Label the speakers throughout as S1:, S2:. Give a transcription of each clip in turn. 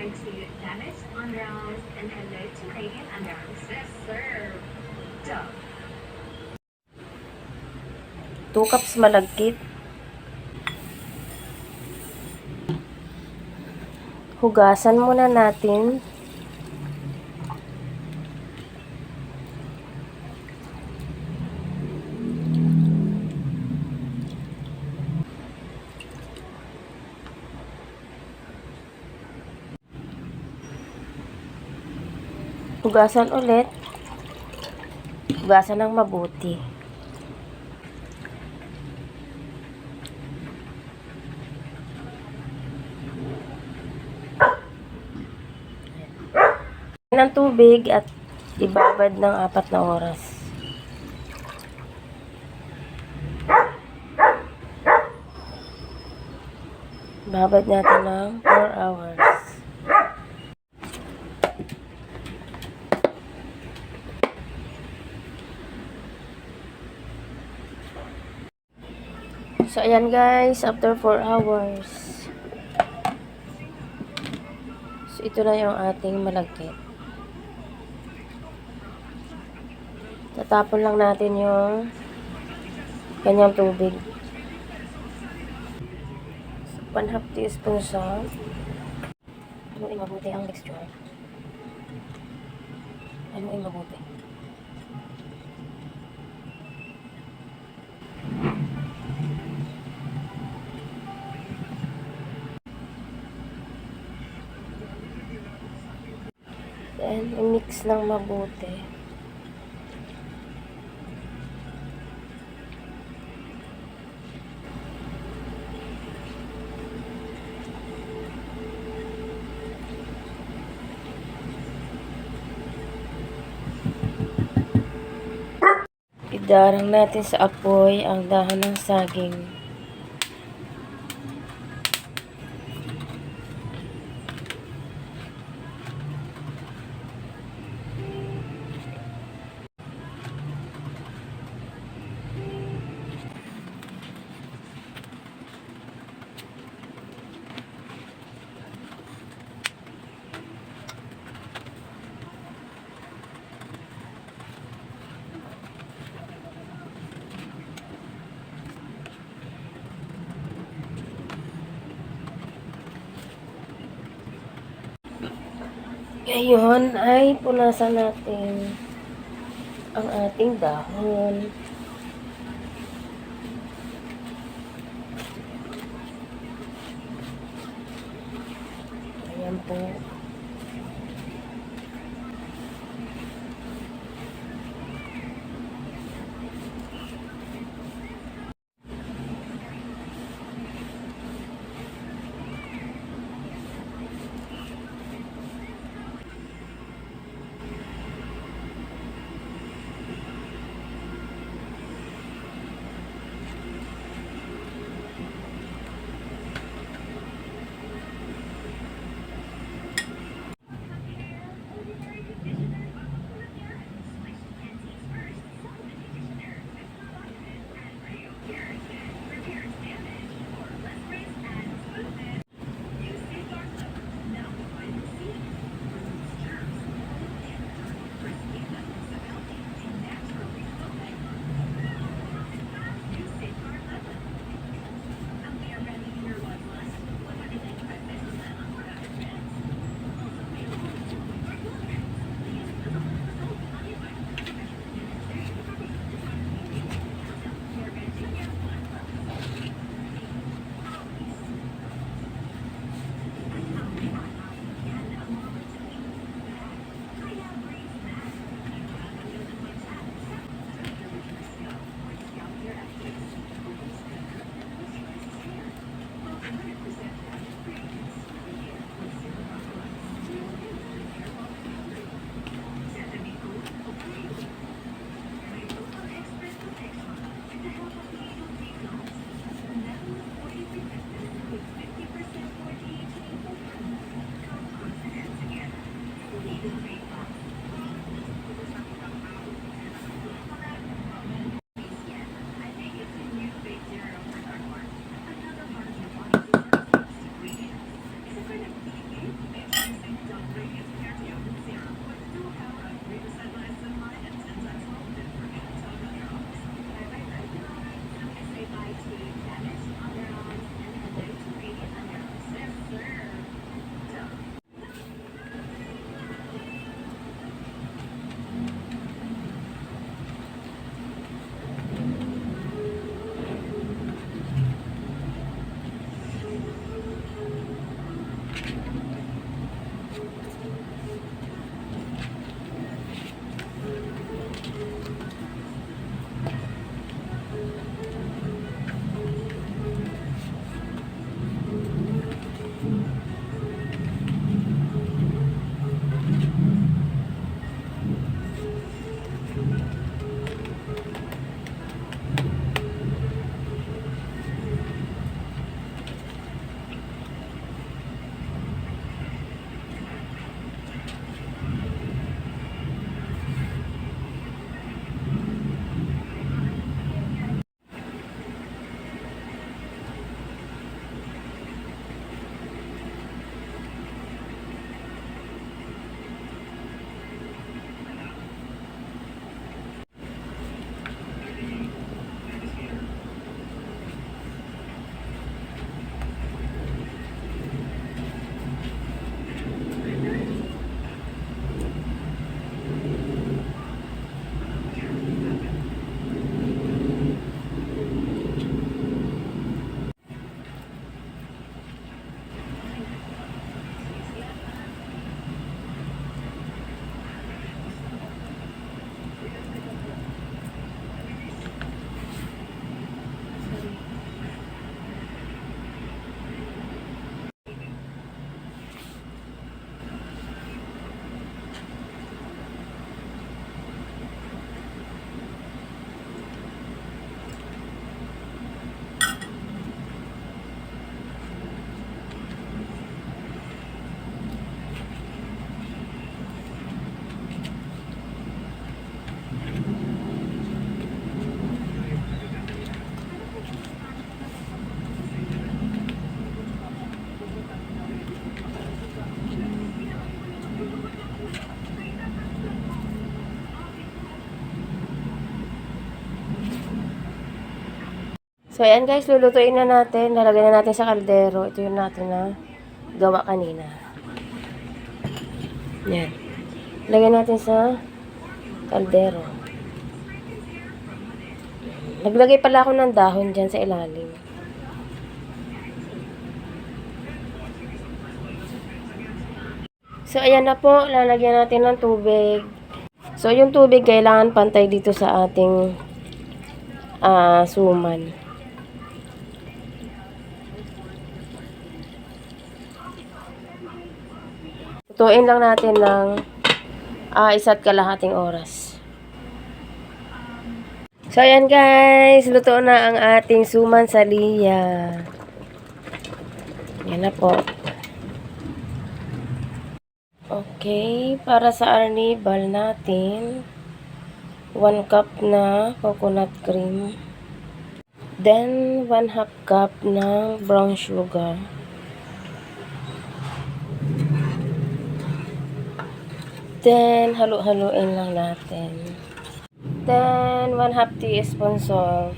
S1: Bye to Damage Underarms and hello to Radiant Underarms. Yes, sir. Done.
S2: Two cups malagkit. Hugasan muna natin. Hugasan ulit. Hugasan ng mabuti. ng tubig at ibabad ng apat na oras. Babad natin ng 4 hours. So, ayan guys, after 4 hours. So, ito na yung ating malagkit. Tatapon lang natin yung kanyang tubig. So, 1 half teaspoon salt. Yung mabuti ang mixture? Yung mabuti? Then, i-mix lang mabuti. Idarang natin sa apoy ang dahon ng saging. Ngayon ay punasan natin ang ating dahon. Ayan po. So, ayan guys, lulutuin na natin. Lalagyan na natin sa kaldero. Ito yung natin na gawa kanina. Yan. Lagyan natin sa kaldero. Naglagay pala ako ng dahon dyan sa ilalim. So, ayan na po. Lalagyan natin ng tubig. So, yung tubig kailangan pantay dito sa ating ah suman. Tutuin lang natin ng ah, isa't kalahating oras. So, ayan guys. Luto na ang ating suman sa liya. Yan na po. Okay. Para sa arnibal natin, 1 cup na coconut cream. Then, 1 half cup ng brown sugar. Then, halo-haloin lang natin. Then, 1 half teaspoon salt.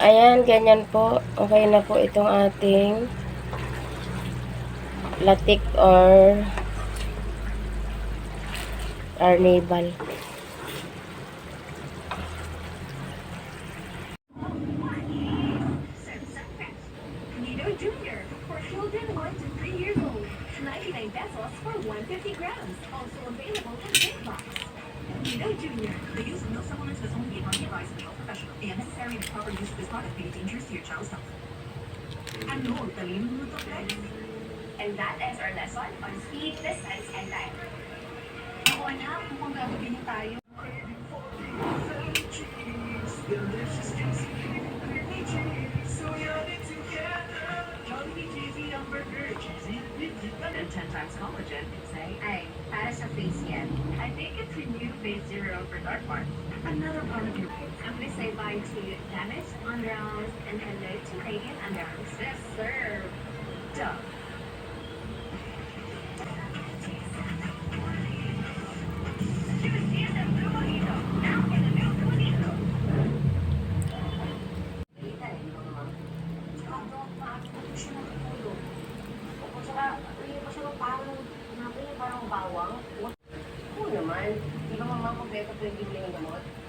S2: Ayan, ganyan po. Okay na po itong ating latik or carnival.
S1: Jr. for children 1 to 3 years old. 99 pesos for 150 grams. Also available in big box. Nido Jr.
S3: The use of milk supplements must only be upon the advice of a health professional. The unnecessary and improper use of this product may be dangerous to your child's health. Ano, talino mo to, Flex?
S1: And that is our lesson on speed, distance, and time.
S3: Ako anak, mukhang gagawin niyo tayo. And 10 times collagen, say.
S1: Ay, para sa face yan. I think it's a new face zero for dark mark.
S3: Another part of your
S1: I'm gonna say bye to damaged underarms and hello to radiant underarms. Yes, sir. Done.
S2: Mama kompleto po yung ng gamot?